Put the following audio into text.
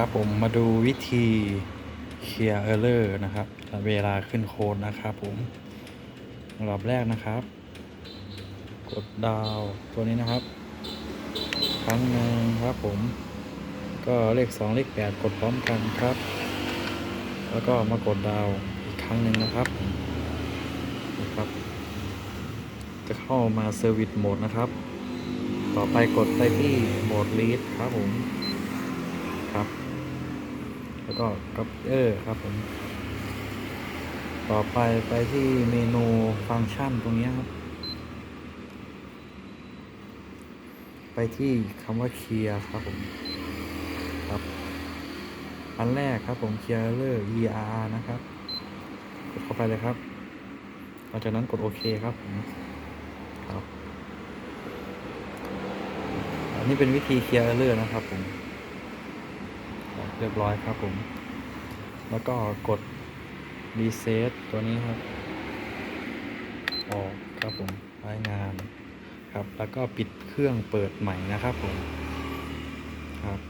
ครับผมมาดูวิธีเคลียร์เออร์เลอร์นะครับเวลาขึ้นโค้ดนะครับผมรอบแรกนะครับ กดดาวตัวนี้นะครับ ครั้งหนึ่งครับผม ก็เลข 2 เลข 8 กดพร้อมกันครับ แล้วก็มากดดาวอีกครั้งหนึ่งนะครับนะครับ จะเข้ามาเซอร์วิสโหมดนะครับ ต่อไปกดไปที่โหมดลีดครับผมครับ แล้วก็กับเออร์ครับผม ต่อไปไปที่เมนูฟังก์ชันตรงนี้ครับ ไปที่คำว่าเคลียร์ครับผม ครับ อันแรกครับผมเคลียร์เลอร์ ER นะครับ กดเข้าไปเลยครับหลังจากนั้นกดโอเคครับผมครับ อันนี้เป็นวิธีเคลียร์เลอร์นะครับผม เรียบร้อยครับผม แล้วก็กดรีเซ็ตตัวนี้ครับ ออกครับผมใช้งานครับ แล้วก็ปิดเครื่องเปิดใหม่นะครับผม ครับ